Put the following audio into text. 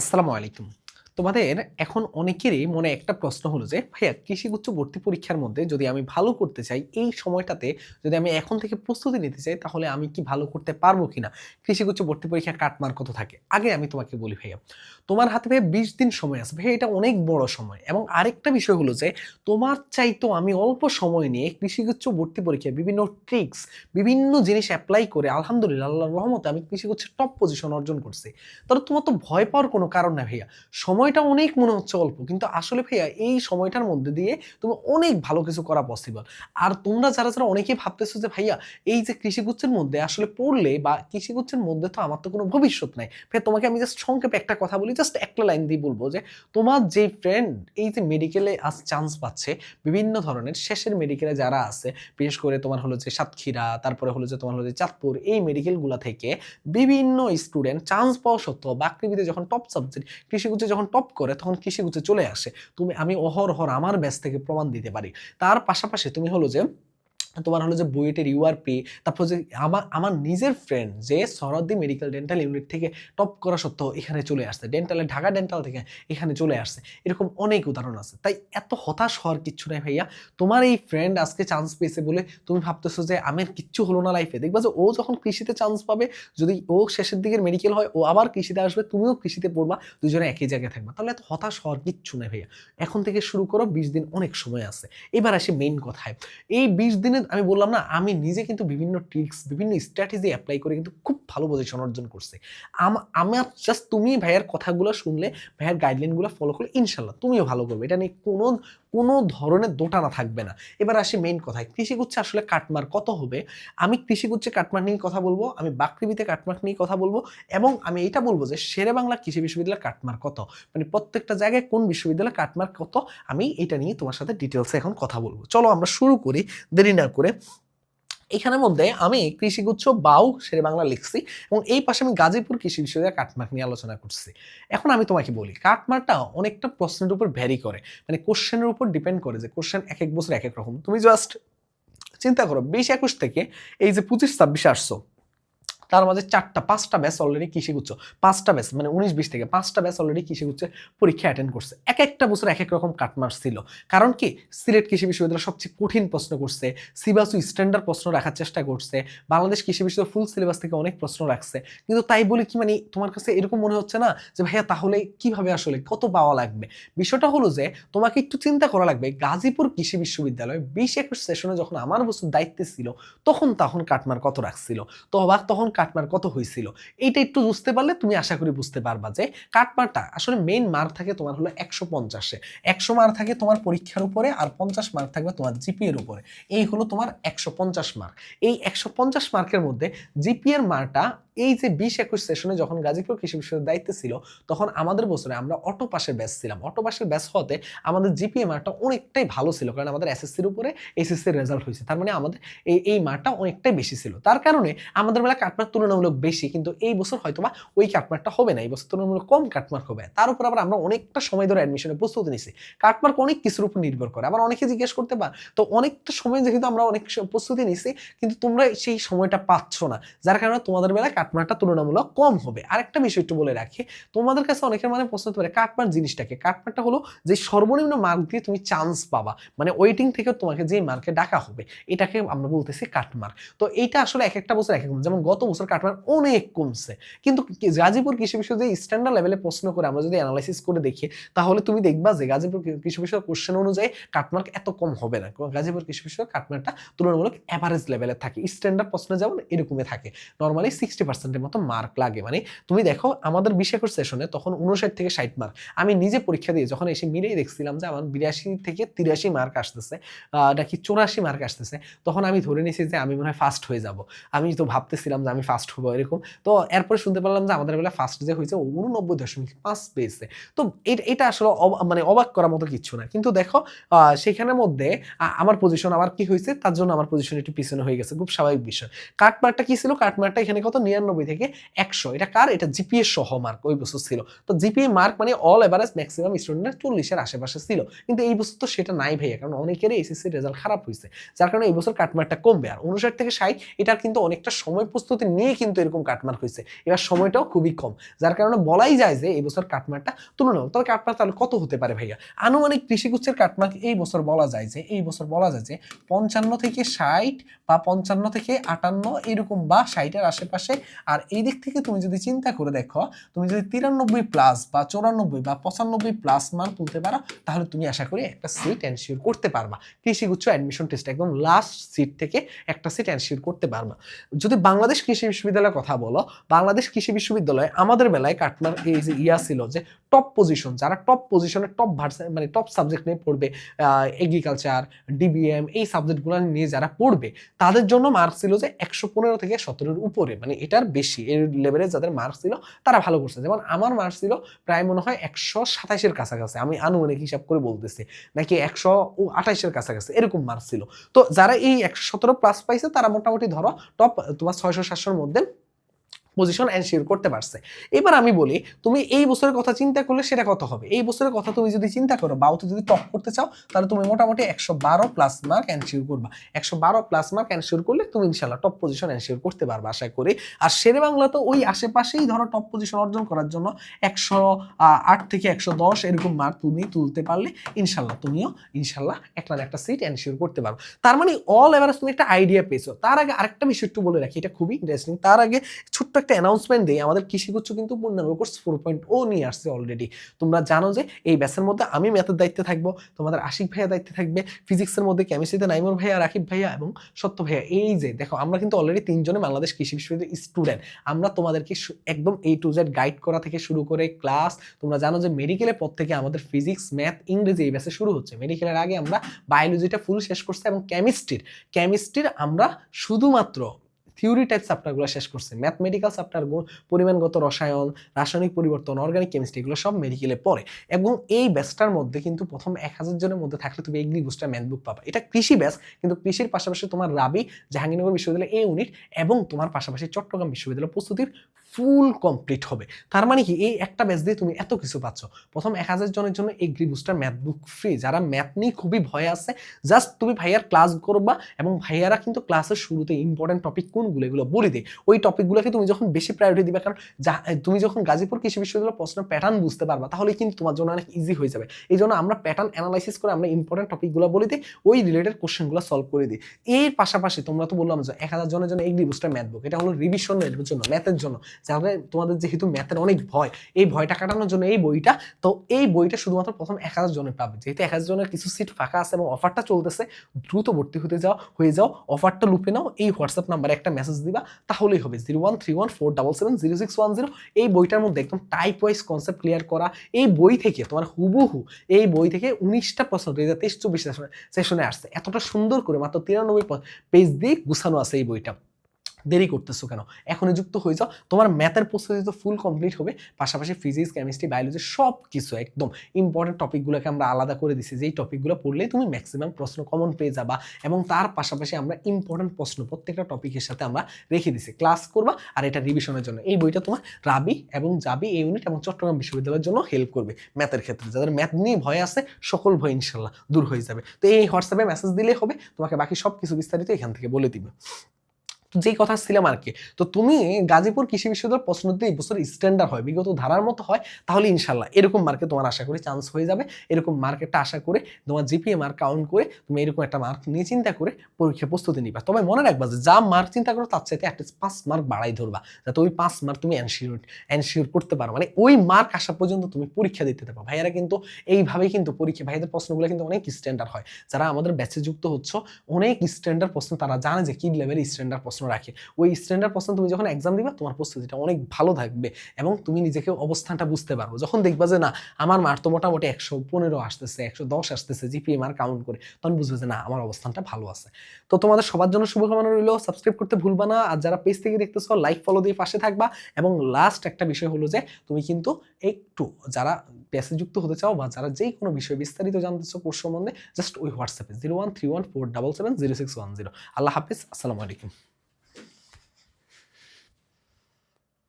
আসসালামু আলাইকুম। তোমাদের এখন অনেকেরই মনে একটা প্রশ্ন হলো যে, ভাইয়া কৃষি কৃষিগুচ্ছ ভর্তি পরীক্ষার মধ্যে যদি আমি ভালো করতে চাই, এই সময়টাতে যদি আমি এখন থেকে প্রস্তুতি নিতে চাই, তাহলে আমি কি ভালো করতে পারব কিনা? কৃষিগুচ্ছ ভর্তি পরীক্ষা কাটমার কত থাকে? আগে আমি তোমাকে বলি, ভাইয়া। তোমার হাতে, ভাইয়া, বিশ দিন সময় আছে। ভাইয়া, এটা অনেক বড় সময়। এবং আরেকটা বিষয় হলো যে, তোমার চাইতো আমি অল্প সময় নিয়ে কৃষি কৃষিগুচ্ছ ভর্তি পরীক্ষায় বিভিন্ন ট্রিক্স বিভিন্ন জিনিস অ্যাপ্লাই করে, আলহামদুলিল্লাহ, আল্লাহর রহমতে আমি কৃষি কৃষিগুচ্ছের টপ পজিশন অর্জন করছি। তাহলে তোমার তো ভয় পাওয়ার কোনো কারণ না ভাইয়া। সময়টা অনেক মনে হচ্ছে অল্প। কিন্তু আসলে ভাইয়া, এই সময়টার মধ্যে দিয়ে তুমি অনেক ভালো কিছু করা পসিবল আর তোমরা যারা যারা অনেকেই ভাবতেছো যে, ভাইয়া, এই যে কৃষিগুচ্ছের মধ্যে আসলে পড়লে বা কৃষিগুচ্ছের মধ্যে তো আমার তো কোনো ভবিষ্যৎ নাই। ভাইয়া, তোমাকে আমি জাস্ট সংক্ষেপে একটা কথা বলি জাস্ট একটা লাইন দিয়ে বলব যে, তোমার যে ফ্রেন্ড এই যে মেডিকেলে আজ চান্স পাচ্ছে, বিভিন্ন ধরনের শেষের মেডিকেলে যারা আছে, বিশেষ করে তোমার হলো যে সাতক্ষীরা, তারপরে হলো যে তোমার হলো যে চাঁদপুর, এই মেডিকেলগুলো থেকে বিভিন্ন স্টুডেন্ট চান্স পাওয়া সত্ত্বেও বাকৃবিতে যখন টপ সাবজেক্ট কৃষিগুচ্ছে যখন টপ করে তখন কৃষিগুচে চলে আসে। তুমি, আমি অহরহর আমার ব্যাস থেকে প্রমাণ দিতে পারি। তার পাশাপাশি তুমি হলো যে তোমার হলো যে বুয়েটের ইউআরপি তারপর যে আমার আমার নিজের ফ্রেন্ড যে সরদ্দি মেডিকেল ডেন্টাল ইউনিট থেকে টপ করা সত্ত্বেও এখানে চলে আসছে। ডেন্টালে ঢাকা ডেন্টাল থেকে এখানে চলে আসছে। এরকম অনেক উদাহরণ আছে। তাই এত হতাশ হওয়ার কিচ্ছু নাই ভাইয়া। তোমার এই ফ্রেন্ড আজকে চান্স পেয়েছে বলে তুমি ভাবতেছো যে আমার কিচ্ছু হলো না লাইফে দেখবা যে ও যখন কৃষিতে চান্স পাবে, যদি ও শেষের দিকের মেডিকেল হয়, ও আবার কৃষিতে আসবে, তুমিও কৃষিতে পড়বা, দুজনে একই জায়গায় থাকবা। তাহলে এত হতাশ হওয়ার কিচ্ছু নাই ভাইয়া। এখন থেকে শুরু করো, বিশ দিন অনেক সময় আছে। এবার আসি মেইন কথায়। এই বিশ দিনে আমি বললাম না, আমি নিজে কিন্তু বিভিন্ন ট্রিক্স বিভিন্ন স্ট্র্যাটেজি অ্যাপ্লাই করে কিন্তু খুব ভালো পজিশন অর্জন করছি। আম- আমার জাস্ট তুমি ভাইয়ের কথাগুলো শুনলে, ভাইয়ের গাইডলাইনগুলো ফলো করলে ইনশাল্লাহ তুমিও ভালো করবে। এটা নিয়ে কোনো কোনো ধরনের দোটানা থাকবে না। এবার আসি মেইন কথায়। কৃষিগুচ্ছে আসলে কাটমার কত হবে? আমি কৃষিগুচ্ছে কাটমার নিয়ে কথা বলব, আমি বাকৃবিতে কাটমার নিয়ে কথা বলব, এবং আমি এটা বলব যে শেরে বাংলা কৃষি বিশ্ববিদ্যালয় কাটমার কত? মানে প্রত্যেকটা জায়গায় কোন বিশ্ববিদ্যালয় কাটমার কত? আমি এটা নিয়ে তোমার সাথে ডিটেলসে এখন কথা বলব। চলো আমরা শুরু করি, দেরি না করে, এখানের মধ্যে আমি কৃষিগুচ্ছ বাউ শেরে বাংলা লিখছি এবং এই পাশে আমি গাজীপুর কৃষি বিষয়ে কাটমার্ক নিয়ে আলোচনা করছি। এখন আমি তোমাকে বলি, কাটমার্কটা অনেকটা প্রশ্নের উপর ভ্যারি করে মানে কোশ্চেনের উপর ডিপেন্ড করে যে কোশ্চেন এক এক বছর এক এক রকম। তুমি জাস্ট চিন্তা করো, বিশ একুশ থেকে এই যে পঁচিশ ছাব্বিশে আসছো তার মাঝে চারটা, পাঁচটা ব্যাচ অলরেডি কৃষিগুচ্ছ পাঁচটা ব্যাচ মানে উনিশ, বিশ থেকে পাঁচটা ব্যাচ অলরেডি কৃষিগুচ্ছে পরীক্ষা অ্যাটেন্ড করছে। এক একটা বছর এক এক রকম কাটমার্কস ছিল। কারণ কি? সিলেট কৃষি বিশ্ববিদ্যালয় সবচেয়ে কঠিন প্রশ্ন করছে। সিবাসু স্ট্যান্ডার্ড প্রশ্ন রাখার চেষ্টা করছে। বাংলাদেশ কৃষি বিশ্ববিদ্যালয় ফুল সিলেবাস থেকে অনেক প্রশ্ন রাখছে। কিন্তু তাই বলে কি মানে তোমার কাছে এরকম মনে হচ্ছে না? যে ভাইয়া তাহলে কীভাবে আসলে কত পাওয়া লাগবে? বিষয়টা হলো যে তোমাকে একটু চিন্তা করা লাগবে। গাজীপুর কৃষি বিশ্ববিদ্যালয় বিশ একুশ সেশনে যখন আমার বছর দায়িত্বে ছিল, তখন তখন কাটমার কত রাখছিল? তো অবাক, তখন কাটমার কত হয়েছিল এইটা একটু বুঝতে পারলে তুমি আশা করি বুঝতে পারবা যে কাটমারটা আসলে মেইন মার্ক থাকে তোমার হলো একশো পঞ্চাশে। একশো মার্ক থাকে তোমার পরীক্ষার উপরে আর পঞ্চাশ মার্ক থাকবে তোমার জিপিএর উপরে। এই হলো তোমার একশো পঞ্চাশ মার্ক। এই একশো পঞ্চাশ মার্কের মধ্যে জিপিএর মার্কটা এই যে বিশ একুশ সেশনে যখন গাজীপুর কৃষি বিশ্ববিদ্যালয়ের দায়িত্বে ছিল, তখন আমাদের বছরে আমরা অটো পাশের ব্যাচ ছিলাম। অটো পাশের ব্যাচ হতে আমাদের জিপিএ মার্কটা অনেকটাই ভালো ছিল, কারণ আমাদের এসএসসির উপরে এসএসসির রেজাল্ট হয়েছে। তার মানে আমাদের এই এই মার্কটা অনেকটাই বেশি ছিল। তার কারণে আমাদের বেলা কাটমার্ক তুলনামূলক বেশি, কিন্তু এই বছর হয়তোবা ওই কাটমার্কটা হবে না। এই বছর তুলনামূলক কম কাটমার্ক হবে। তার উপর আবার আমরা অনেকটা সময় ধরে অ্যাডমিশনের প্রস্তুতি নিছি। কাটমার্ক অনেক কিছুর উপর নির্ভর করে। আবার অনেকে জিজ্ঞেস করতে পার, তো অনেকটা সময় যেহেতু আমরা অনেক প্রস্তুতি নিছি, কিন্তু তোমরা সেই সময়টা পাচ্ছ না, যার কারণে তোমাদের বেলা কাটমার্কটা তুলনামূলক কম হবে। আরেকটা বিষয় একটু বলে রাখি, তোমাদের কাছে অনেকের মানে প্রশ্ন হতে পারে কাটমার্ক জিনিসটাকে কাটমার্কটা হলো যে সর্বনিম্ন মার্ক দিয়ে তুমি চান্স পাবা মানে ওয়েটিং থেকে তোমাকে যে মার্কে ডাকা হবে, এটাকে আমরা বলতেছি কাটমার্ক। তো এইটা আসলে এক একটা বছর এক এক যেমন গত বছর কাটমার্ক অনেক কমছে, কিন্তু গাজীপুর কৃষি বিশ্ববিদ্যালয়ে স্ট্যান্ডার্ড লেভেলে প্রশ্ন করে আমরা যদি অ্যানালাইসিস করে দেখি, তাহলে তুমি দেখবা যে গাজীপুর কৃষি বিশ্ববিদ্যালয় কোশ্চেন অনুযায়ী কাটমার্ক এত কম হবে না গাজীপুর কৃষি বিশ্ববিদ্যালয় কাটমার্কটা তুলনামূলক অ্যাভারেজ লেভেলে থাকে স্ট্যান্ডার্ড প্রশ্ন যেমন এরকমই থাকে। নর্মালি সিক্সটি পার্সেন্টের মতো মার্ক লাগে। মানে তুমি দেখো, আমাদের বিশ একুশ সেশনে তখন উনষাট থেকে ষাট মার্ক আমি নিজে পরীক্ষা দিয়ে যখন এসে মিলেই দেখছিলাম যে আমার বিরাশি থেকে তিরাশি মার্ক আসতেছে নাকি চৌরাশি মার্ক আসতেছে, তখন আমি ধরে নিয়েছি যে আমি মনে হয় ফার্স্ট হয়ে যাব। আমি তো ভাবতেছিলাম যে আমি ফার্স্ট হব এরকম। তো এরপর শুনতে পারলাম যে আমাদের বেলা ফার্স্ট যে হয়েছে উননব্বই দশমিক পাঁচ পেয়েছে। তো এটা- আসলে মানে অবাক করার মতো কিছু না। কিন্তু দেখো সেখানের মধ্যে আমার পজিশন আবার কি হয়েছে, তার জন্য আমার পজিশন একটু পিছনে হয়ে গেছে। খুব স্বাভাবিক বিষয়। কাটমার্কটা কি ছিল? কাটমার্কটা এখানে কত? নিরানব্বই নিরানব্বই থেকে একশো। এটা কার? এটা জিপিএ সহ মার্ক ওই বছর ছিল। তো জিপিএ মার্ক মানে অল এভারেজ ম্যাক্সিমাম স্টুডেন্টের চল্লিশের আশেপাশে ছিল। কিন্তু এই বছর তো সেটা নাই ভাইয়া, কারণ অনেকেরই এসএসসি রেজাল্ট খারাপ হয়েছে। যার কারণে এই বছর কাটমার্কটা কমবে। আর উনষাট থেকে ষাট, এটার কিন্তু অনেকটা সময় প্রস্তুতি নিয়ে কিন্তু এরকম কাটমার্ক হয়েছে। এবার সময়টাও খুবই কম। যার কারণে বলাই যায় যে এই বছর কাটমার্কটা তুলনামূলক, তবে কাটমার্ক তাহলে কত হতে পারে ভাইয়া? আনুমানিক কৃষিগুচ্ছের কাটমার্ক এই বছর বলা যায় যে, এই বছর বলা যায় যে, পঞ্চান্ন থেকে ষাট বা পঞ্চান্ন থেকে আটান্ন, এরকম বা ষাটের আশেপাশে আর এই দিক থেকে তুমি যদি চিন্তা করে দেখো, তুমি যদি তিরানব্বই প্লাস বা চৌরানব্বই বা পঁচানব্বই প্লাস মার্ক তুলতে পারো, তাহলে তুমি আশা করি একটা সিট এনশিওর করতে পারবা। কৃষিগুচ্ছ অ্যাডমিশন টেস্ট একদম লাস্ট সিট থেকে একটা সিট এনশিওর করতে পারবা। যদি বাংলাদেশ কৃষি বিশ্ববিদ্যালয়ের কথা বলো, বাংলাদেশ কৃষি বিশ্ববিদ্যালয়ে আমাদের বেলায় কাটমার এই যে ইয়া ছিল যে টপ পজিশন যারা টপ পজিশনে টপ মানে টপ সাবজেক্ট নিয়ে পড়বে এগ্রিকালচার ডিবিএম এই সাবজেক্টগুলো নিয়ে যারা পড়বে, তাদের জন্য মার্ক ছিল যে একশো পনেরো থেকে সতেরোর উপরে। মানে এটার বেশি। এর লেভেলে যাদের মার্কস ছিল, তারা ভালো করছে। যেমন আমার মার্কস ছিল প্রায় মনে হয় একশো সাতাইশের কাছাকাছি। আমি আনুমানিক হিসাব করে বলতেছি, নাকি একশো আঠাইশের কাছাকাছি, এরকম মার্কস ছিল। তো যারা এই একশো সতেরো প্লাস পাইছে, তারা মোটামুটি ধরো টপ তোমার ছয়শো সাতশোর মধ্যে পজিশন এনশিওর করতে পারছে। এবার আমি বলি, তুমি এই বছরের কথা চিন্তা করলে সেটা কত হবে? এই বছরের কথা তুমি যদি চিন্তা করো বাউতে যদি টপ করতে চাও, তাহলে তুমি মোটামুটি একশো বারো প্লাস মার্ক এনশিওর করবা। একশো বারো প্লাস মার্ক এনশিওর করলে তুমি ইনশাল্লাহ টপ পজিশন এনশিওর করতে পারবে আশা করি। আর শেরে বাংলা তো ওই আশেপাশেই ধরো টপ পজিশন অর্জন করার জন্য একশো আট থেকে একশো দশ এরকম মার্ক তুমি তুলতে পারলে ইনশাল্লাহ তুমিও ইনশাল্লাহ একটা একটা সিট এনশিওর করতে পারো। তার মানে অল এভারেজ তুমি একটা আইডিয়া পেয়েছ। তার আগে আরেকটা বিষয় একটু বলে রাখি, এটা খুবই ইন্টারেস্টিং তার আগে ছোট্ট একটা অ্যানাউন্সমেন্ট দিই, আমাদের কৃষিগুচ্ছ কিন্তু পূর্ণাঙ্গ কোর্স ফোর পয়েন্ট ও নিয়ে আসছে অলরেডি তোমরা জানো যে এই ব্যাসের মধ্যে আমি ম্যাথের দায়িত্বে থাকব, তোমাদের আশিক ভাইয়া দায়িত্বে থাকবে ফিজিক্সের মধ্যে কেমিস্ট্রিতে নাইমুর ভাইয়া, রাকিব ভাইয়া এবং সত্য ভাইয়া। এই যে, দেখো, আমরা কিন্তু অলরেডি তিনজনে বাংলাদেশ কৃষি বিশ্ববিদ্যালয়ের স্টুডেন্ট আমরা তোমাদেরকে একদম এই টু জেড গাইড করা থেকে শুরু করে ক্লাস তোমরা জানো যে মেডিকেলের পর থেকে আমাদের ফিজিক্স ম্যাথ ইংরেজি এই ব্যাসে শুরু হচ্ছে। মেডিকেলের আগে আমরা বায়োলজিটা ফুল শেষ করছি এবং কেমিস্ট্রির কেমিস্ট্রির আমরা শুধুমাত্র থিওরি টাইপ চ্যাপ্টারগুলো শেষ করছে। ম্যাথমেটিক্যাল চ্যাপ্টার পরিমাণগত রসায়ন, রাসায়নিক পরিবর্তন অর্গানিক কেমিস্ট্রি এগুলো সব মেডিকেলে পড়ে। এবং এই ব্যাচটার মধ্যে কিন্তু প্রথম এক হাজার জনের মধ্যে থাকলে তুমি এগ্রি বুস্টার ম্যাথ বুক পাবা। এটা কৃষি ব্যাচ কিন্তু কৃষির পাশাপাশি তোমার রাবি, জাহাঙ্গীরনগর বিশ্ববিদ্যালয় এ ইউনিট এবং তোমার পাশাপাশি চট্টগ্রাম বিশ্ববিদ্যালয় প্রস্তুতির ফুল কমপ্লিট হবে। তার মানে কি? এই একটা ব্যাচ দিয়ে তুমি এত কিছু পাচ্ছ। প্রথম এক হাজার জনের জন্য agri booster math book free যারা ম্যাথ নিয়ে খুবই ভয় আছে জাস্ট তুমি ভাইয়ার ক্লাস করবা এবং ভাইয়ারা কিন্তু ক্লাসের শুরুতে ইম্পর্টেন্ট টপিক কোনগুলো এগুলো বলে দেয়। ওই টপিকগুলোকে তুমি যখন বেশি প্রায়োরিটি দিবে, কারণ তুমি যখন গাজীপুর কৃষি বিশ্ববিদ্যালয়ের প্রশ্ন প্যাটার্ন বুঝতে পারবা তাহলে কিন্তু তোমার জন্য অনেক ইজি হয়ে যাবে। এই জন্য আমরা প্যাটার্ন অ্যানালাইসিস করে আমরা ইম্পর্টেন্ট টপিকগুলো বলে দিই, ওই রিলেটেড কোশ্চেনগুলো সলভ করে দিই। এর পাশাপাশি তোমরা তো বললাম যে এক হাজার জনের জন্য এগ্রি বুস্টার ম্যাথ বুক এটা হলো রিভিশনের জন্য ম্যাথের জন্য। যাদের তোমাদের যেহেতু ম্যাথের অনেক ভয়, এই ভয়টা কাটানোর জন্য এই বইটা, তো এই বইটা শুধুমাত্র প্রথম এক হাজার জনের পাবে। যেহেতু এক হাজার জনের কিছু সিট ফাঁকা আছে এবং অফারটা চলতেছে, দ্রুত ভর্তি হতে যাও, হয়ে যাও অফারটা লুপে নাও, এই হোয়াটসঅ্যাপ নাম্বারে একটা মেসেজ দিবা, তাহলেই হবে। Zero one three one four double seven zero six one zero এই বইটার মধ্যে একদম টাইপ ওয়াইজ কনসেপ্ট ক্লিয়ার করা, এই বই থেকে তোমার হুবহু, এই বই থেকে উনিশটা প্রশ্ন, দুই হাজার তেইশ চব্বিশ সেশনে আসছে। এতটা সুন্দর করে মাত্র তিরানব্বই পেজ দিয়ে গুছানো আছে এই বইটা। দেরি করতেছো কেন? এখনই যুক্ত হয়ে যাও। তোমার ম্যাথের প্রস্তুতি তো ফুল কমপ্লিট হবে, পাশাপাশি ফিজিক্স কেমিস্ট্রি বায়োলজি সব কিছু একদম ইম্পর্টেন্ট টপিকগুলোকে আমরা আলাদা করে দিছি। যেই টপিকগুলো পড়লেই তুমি ম্যাক্সিমাম প্রশ্ন কমন পেয়ে যাবা এবং তার পাশাপাশি আমরা ইম্পর্টেন্ট প্রশ্ন প্রত্যেকটা টপিকের সাথে আমরা রেখে দিছি। ক্লাস করবা আর এটা রিভিশনের জন্য। এই বইটা তোমার রাবি এবং জাবি এই ইউনিট এবং চট্টগ্রাম বিশ্ববিদ্যালয়ের জন্য হেল্প করবে ম্যাথের ক্ষেত্রে। যাদের ম্যাথ নিয়ে ভয় আছে, সকল ভয় ইনশাল্লাহ দূর হয়ে যাবে। তো এই হোয়াটসঅ্যাপে মেসেজ দিলেই হবে, তোমাকে বাকি সব কিছু বিস্তারিত এখান থেকে বলে দিবে। যেই কথা ছিলাম আর কি। তো তুমি গাজীপুর কৃষি বিশ্ববিদ্যালয় প্রশ্ন যদি এই বছর স্ট্যান্ডার্ড হয়, বিগত ধারার মতো হয়, তাহলে ইনশাল্লাহ এরকম মার্কে তোমার আশা করি চান্স হয়ে যাবে। এরকম মার্কেটটা আশা করে, তোমার জিপিএ মার্ক কাউন্ট করে, তুমি এরকম একটা মার্ক নিয়ে চিন্তা করে পরীক্ষা প্রস্তুতি নিবা। তবে মনে রাখবা যে যা মার্ক চিন্তা করো, তার চাইতে একটা পাঁচ মার্ক বাড়াই ধরবা, যাতে ওই পাঁচ মার্ক তুমি এনশিওর এনশিওর করতে পারো। মানে ওই মার্ক আসা পর্যন্ত তুমি পরীক্ষা দিতে পারো ভাইয়ারা কিন্তু এইভাবেই কিন্তু পরীক্ষা ভাইয়াদের প্রশ্নগুলো কিন্তু অনেক স্ট্যান্ডার্ড হয়। যারা আমাদের ব্যাচে যুক্ত হচ্ছে, অনেক স্ট্যান্ডার্ড প্রশ্ন তারা জানে যে কি লেভেল স্ট্যান্ডার্ড প্রশ্ন রাখে। ওই স্ট্যান্ডার্ড প্রশ্ন তুমি যখন এক্সাম দিবা, তোমার প্রস্তুতিটা অনেক ভালো থাকবে এবং তুমি নিজেকে অবস্থানটা বুঝতে পারব। যখন দেখবা যে না, আমার মার তো মোটামুটি একশো পনেরো আসতেছে, একশো দশ আসতেছে জিপিএ মার কাউন্ট করে, তখন বুঝবে যে না, আমার অবস্থানটা ভালো আছে। তো তোমাদের সবার জন্য শুভকামনা রইল। সাবস্ক্রাইব করতে ভুলবা না। আর যারা পেজ থেকে দেখতেছো লাইক ফলো দিয়ে পাশে থাকবা। এবং লাস্ট একটা বিষয় হলো যে, তুমি কিন্তু একটু যারা পেজে যুক্ত হতে চাও বা যারা যেই কোনো বিষয় বিস্তারিত জানতে চাও কোর্স সম্বন্ধে জাস্ট ওই হোয়াটসঅ্যাপে zero one three one four double seven zero six one zero আল্লাহ হাফিজ। আসসালামু আলাইকুম।